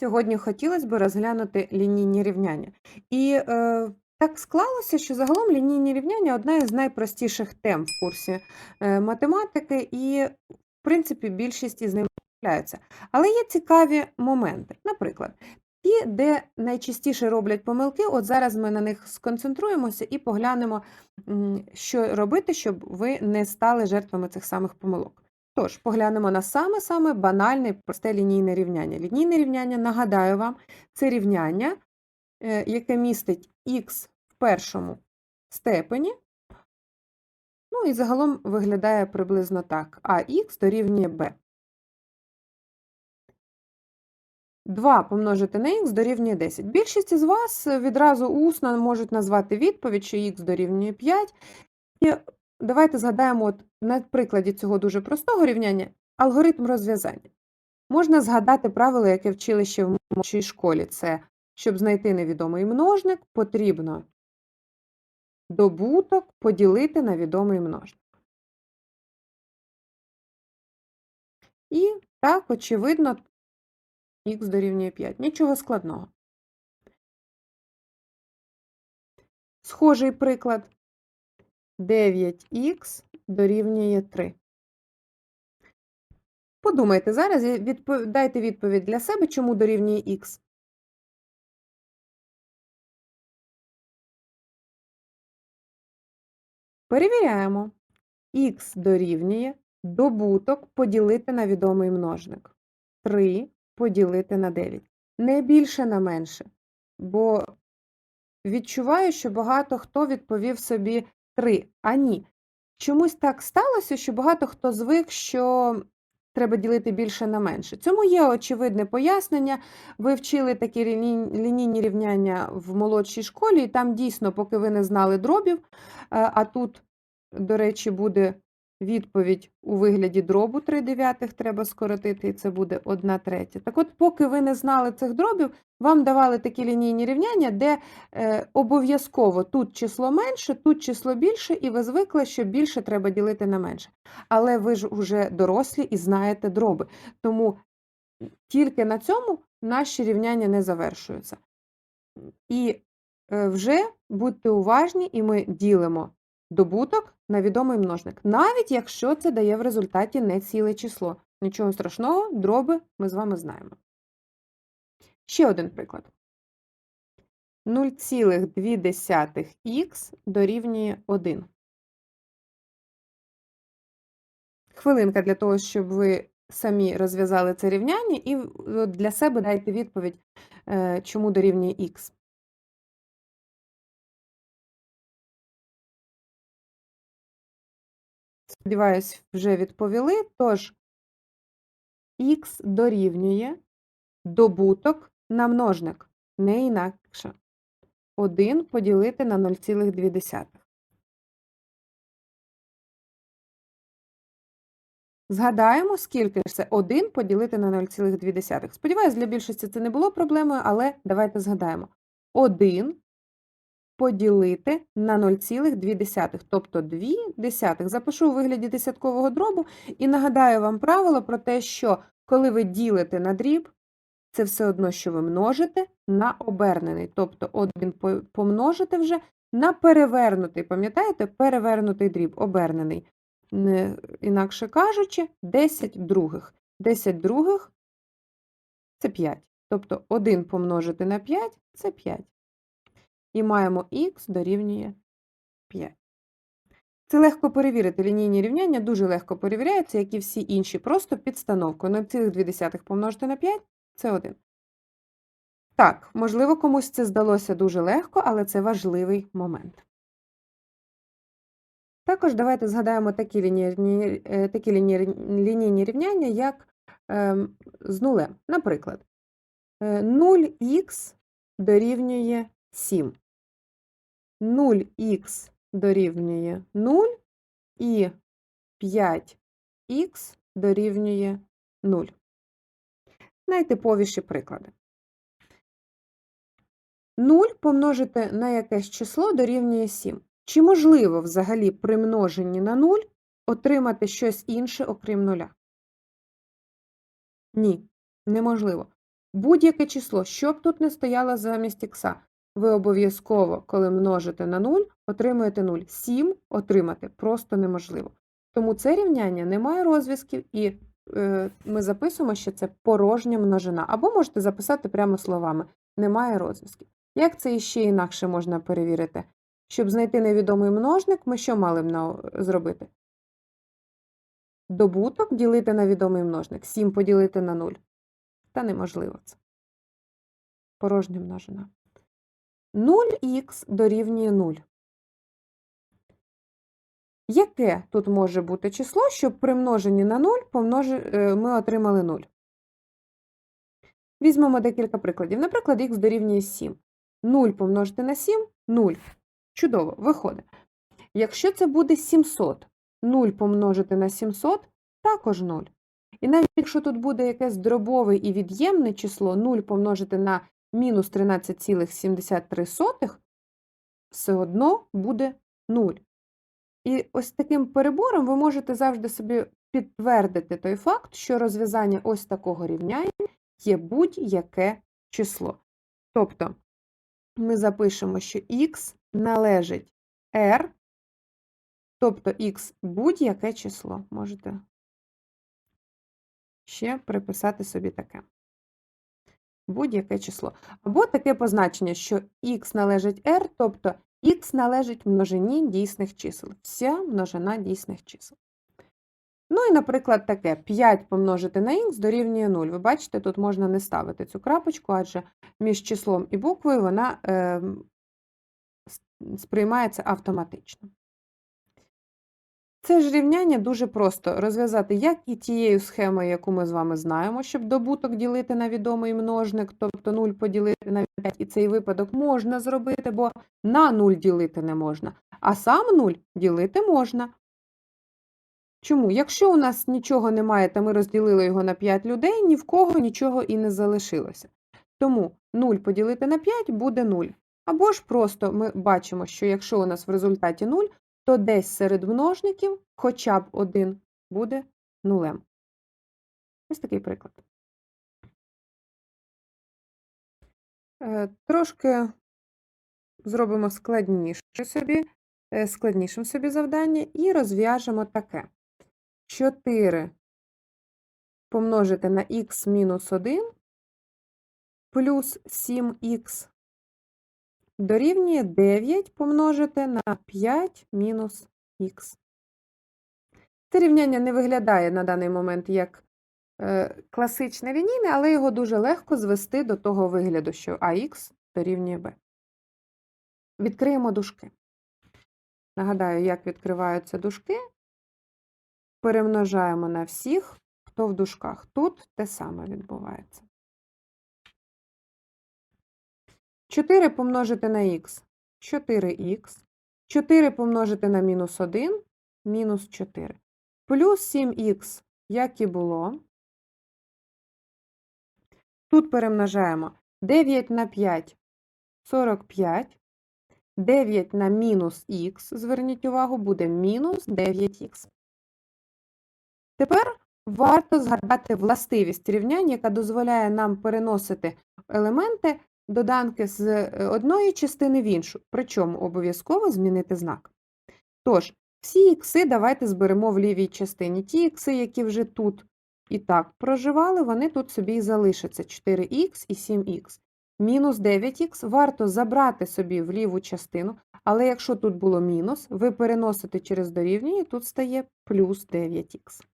Сьогодні хотілося б розглянути лінійні рівняння. І е, так склалося, що загалом лінійні рівняння одна із найпростіших тем в курсі е, математики, і, в принципі, більшість із ними трапляються. Але є цікаві моменти. Наприклад, ті, де найчастіше роблять помилки, от зараз ми на них сконцентруємося і поглянемо, що робити, щоб ви не стали жертвами цих самих помилок. Тож, поглянемо на саме-саме банальне просте лінійне рівняння. Лінійне рівняння, нагадаю вам, це рівняння, е, яке містить х в першому степені. Ну і загалом виглядає приблизно так. А х дорівнює b. 2 помножити на х дорівнює 10. Більшість із вас відразу усно можуть назвати відповідь, що х дорівнює 5. І давайте згадаємо от на прикладі цього дуже простого рівняння алгоритм розв'язання. Можна згадати правило, яке вчили ще в молодшій школі. Це, щоб знайти невідомий множник, потрібно добуток поділити на відомий множник. І так, очевидно, х дорівнює 5. Нічого складного. Схожий приклад. 9х дорівнює 3. Подумайте зараз і дайте відповідь для себе, чому дорівнює х. Перевіряємо. х дорівнює добуток поділити на відомий множник. 3 поділити на 9. Не більше на менше. Бо відчуваю, що багато хто відповів собі 3. А ні. Чомусь так сталося, що багато хто звик, що треба ділити більше на менше. Цьому є очевидне пояснення. Ви вчили такі лінійні рівняння в молодшій школі, і там дійсно, поки ви не знали дробів, е, а тут, до речі, буде відповідь у вигляді дробу 3 дев'ятих треба скоротити, і це буде 1 третя. Так от, поки ви не знали цих дробів, вам давали такі лінійні рівняння, де е, обов'язково тут число менше, тут число більше, і ви звикли, що більше треба ділити на менше. Але ви ж вже дорослі і знаєте дроби. Тому тільки на цьому наші рівняння не завершуються. І е, вже будьте уважні, і ми ділимо добуток на відомий множник, навіть якщо це дає в результаті не ціле число. Нічого страшного, дроби ми з вами знаємо. Ще один приклад. 0,2х дорівнює 1. Хвилинка для того, щоб ви самі розв'язали це рівняння, і для себе дайте відповідь, е, чому дорівнює х. Сподіваюсь, вже відповіли. Тож, х дорівнює добуток на множник, не інакше. 1 поділити на 0,2. Згадаємо, скільки ж це 1 поділити на 0,2. Сподіваюсь, для більшості це не було проблемою, але давайте згадаємо. 1 поділити на 0,2, тобто 2 десятих. Запишу у вигляді десяткового дробу і нагадаю вам правило про те, що коли ви ділите на дріб, це все одно, що ви множите на обернений. Тобто 1 по- помножити вже на перевернутий. Пам'ятаєте? Перевернутий дріб, обернений. Не, інакше кажучи, 10 других. 10 других – це 5. Тобто 1 помножити на 5 – це 5. І маємо х дорівнює 5. Це легко перевірити. Лінійні рівняння дуже легко перевіряються, як і всі інші, просто підстановкою. 0,2 помножити на 5 – це 1. Так, можливо, комусь це здалося дуже легко, але це важливий момент. Також давайте згадаємо такі лінійні, е, такі лінійні, рівняння, як ем, з нулем. Наприклад, е, 0х дорівнює 7. 0х дорівнює 0 і 5х дорівнює 0. Найтиповіші приклади. 0 помножити на якесь число дорівнює 7. Чи можливо взагалі при множенні на 0 отримати щось інше, окрім нуля? Ні, неможливо. Будь-яке число, що б тут не стояло замість ікса, ви обов'язково, коли множите на 0, отримуєте 0. 7 отримати просто неможливо. Тому це рівняння не має розв'язків, і е, ми записуємо, що це порожня множина. Або можете записати прямо словами немає розв'язків. Як це іще інакше можна перевірити? Щоб знайти невідомий множник, ми що мали б на- зробити? Добуток ділити на відомий множник. 7 поділити на 0. Та неможливо це. Порожня множина. 0х дорівнює 0. Яке тут може бути число, щоб при множенні на 0 помножи, е, ми отримали 0? Візьмемо декілька прикладів. Наприклад, х дорівнює 7. 0 помножити на 7 – 0. Чудово, виходить. Якщо це буде 700, 0 помножити на 700 – також 0. І навіть якщо тут буде якесь дробове і від'ємне число 0 помножити на мінус 13,73, все одно буде 0. І ось таким перебором ви можете завжди собі підтвердити той факт, що розв'язання ось такого рівняння є будь-яке число. Тобто ми запишемо, що х належить r, тобто х будь-яке число. Можете ще приписати собі таке. Будь-яке число. Або таке позначення, що х належить r, тобто х належить множині дійсних чисел. Вся множина дійсних чисел. Ну і, наприклад, таке 5 помножити на х дорівнює 0. Ви бачите, тут можна не ставити цю крапочку, адже між числом і буквою вона е, сприймається автоматично. Це ж рівняння дуже просто розв'язати як і тією схемою, яку ми з вами знаємо, щоб добуток ділити на відомий множник, тобто 0 поділити на 5, і цей випадок можна зробити, бо на 0 ділити не можна, а сам 0 ділити можна. Чому? Якщо у нас нічого немає, та ми розділили його на 5 людей, ні в кого нічого і не залишилося. Тому 0 поділити на 5 буде 0. Або ж просто ми бачимо, що якщо у нас в результаті 0, то десь серед множників хоча б один буде нулем. Ось такий приклад. Е, Трошки зробимо складніше собі, е, складнішим собі завдання і розв'яжемо таке. 4 помножити на х мінус 1 плюс 7х дорівнює 9 помножити на 5 мінус х. Це рівняння не виглядає на даний момент як е, класичне лінійне, але його дуже легко звести до того вигляду, що АХ дорівнює b. Відкриємо дужки. Нагадаю, як відкриваються дужки. Перемножаємо на всіх, хто в дужках. Тут те саме відбувається. 4 помножити на х 4х, 4 помножити на мінус 1 мінус 4. Плюс 7х, як і було. Тут перемножаємо 9 на 5 45. 9 на мінус х, зверніть увагу, буде мінус 9х. Тепер варто згадати властивість рівняння, яка дозволяє нам переносити елементи доданки з е, одної частини в іншу, причому обов'язково змінити знак. Тож, всі ікси давайте зберемо в лівій частині. Ті ікси, які вже тут і так проживали, вони тут собі і залишаться 4х і 7х. Мінус 9х варто забрати собі в ліву частину, але якщо тут було мінус, ви переносите через дорівнює, тут стає плюс 9х.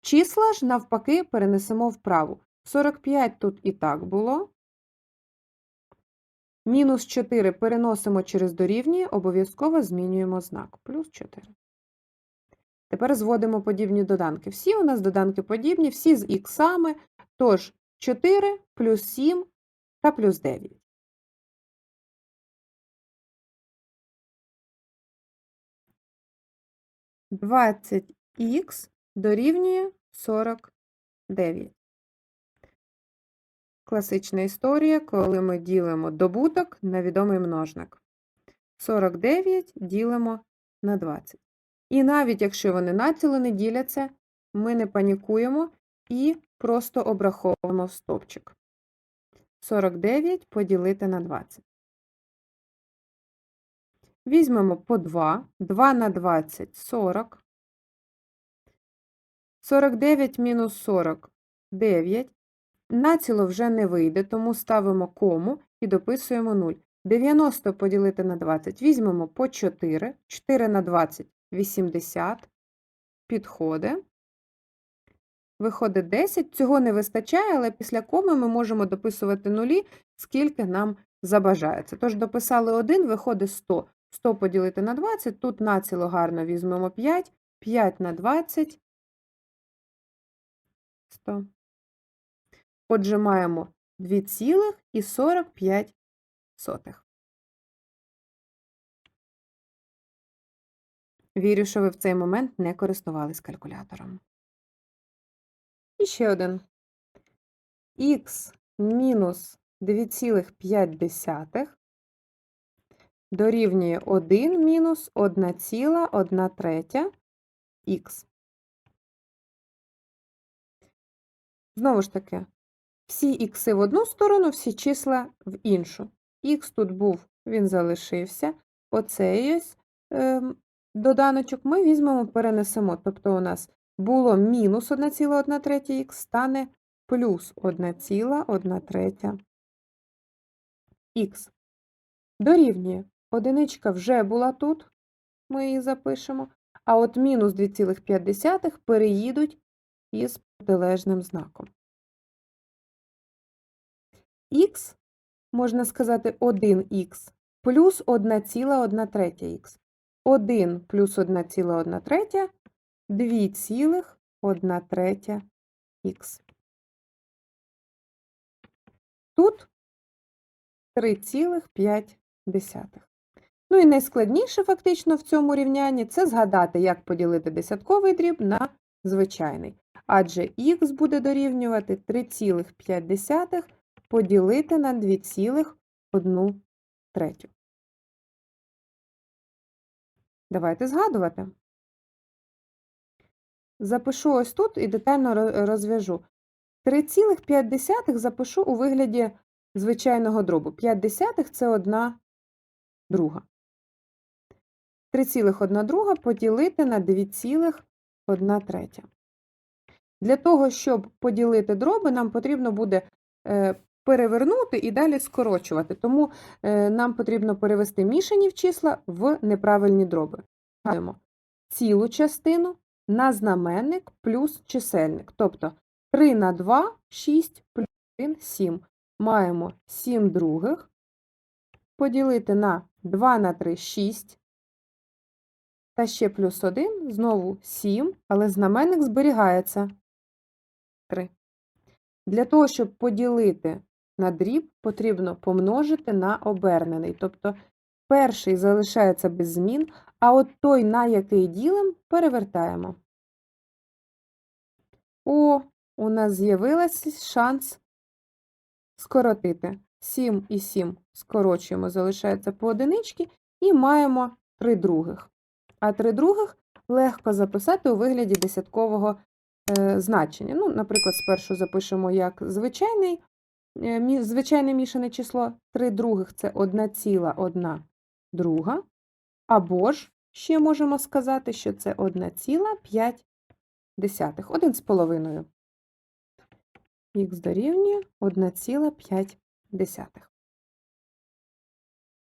Числа ж, навпаки, перенесемо вправу. 45 тут і так було. Мінус 4 переносимо через дорівнює, обов'язково змінюємо знак. Плюс 4. Тепер зводимо подібні доданки. Всі у нас доданки подібні, всі з іксами. Тож 4 плюс 7 та плюс 9. Двадцять х дорівнює 49. Класична історія, коли ми ділимо добуток на відомий множник. 49 ділимо на 20. І навіть якщо вони націло не діляться, ми не панікуємо і просто обраховуємо в стовпчик. 49 поділити на 20. Візьмемо по 2. 2 на 20 – 40. 49 мінус 40 – 9. Націло вже не вийде, тому ставимо кому і дописуємо 0. 90 поділити на 20. Візьмемо по 4. 4 на 20 – 80. Підходить. Виходить 10. Цього не вистачає, але після коми ми можемо дописувати нулі, скільки нам забажається. Тож дописали 1, виходить 100. 100 поділити на 20, тут націло гарно візьмемо 5, 5 на 20, 100. Отже, маємо 2,45. Вірю, що ви в цей момент не користувались калькулятором. І ще один. Х мінус 2,5 дорівнює 1 мінус 1,1 третя х. Знову ж таки, всі ікси в одну сторону, всі числа в іншу. Х тут був, він залишився. Оцей ось е, доданочок ми візьмемо, перенесемо. Тобто у нас було мінус 1,1 третя х, стане плюс 1,1 третя х. Дорівнює. Одиничка вже була тут, ми її запишемо, а от мінус 2,5 переїдуть із протилежним знаком. Х, можна сказати, 1х плюс 1,1 третя х. 1 плюс 1,1 третя – 2,1 третя х. Тут 3,5. Ну і найскладніше фактично в цьому рівнянні це згадати, як поділити десятковий дріб на звичайний. Адже х буде дорівнювати 3,5 поділити на 2,1 третю. Давайте згадувати. Запишу ось тут і детально розв'яжу. 3,5 запишу у вигляді звичайного дробу. 5 десятих – це 1 друга. 3,1 друга поділити на 2,1 третя. Для того, щоб поділити дроби, нам потрібно буде е, перевернути і далі скорочувати. Тому е, нам потрібно перевести мішані в числа в неправильні дроби. Маємо цілу частину на знаменник плюс чисельник. Тобто 3 на 2 – 6 плюс 1 – 7. Маємо 7 других поділити на 2 на 3 – 6. Та ще плюс 1, знову 7, але знаменник зберігається 3. Для того, щоб поділити на дріб, потрібно помножити на обернений. Тобто перший залишається без змін, а от той, на який ділим, перевертаємо. О, у нас з'явився шанс скоротити. 7 і 7 скорочуємо, залишається по одиничці, і маємо 3 других. А 3 других легко записати у вигляді десяткового е, значення. Ну, Наприклад, спершу запишемо як звичайний, звичайне мішане число 3 других це 1,1 друга. Або ж ще можемо сказати, що це 1,5. 1 з половиною х дорівнює 1,5.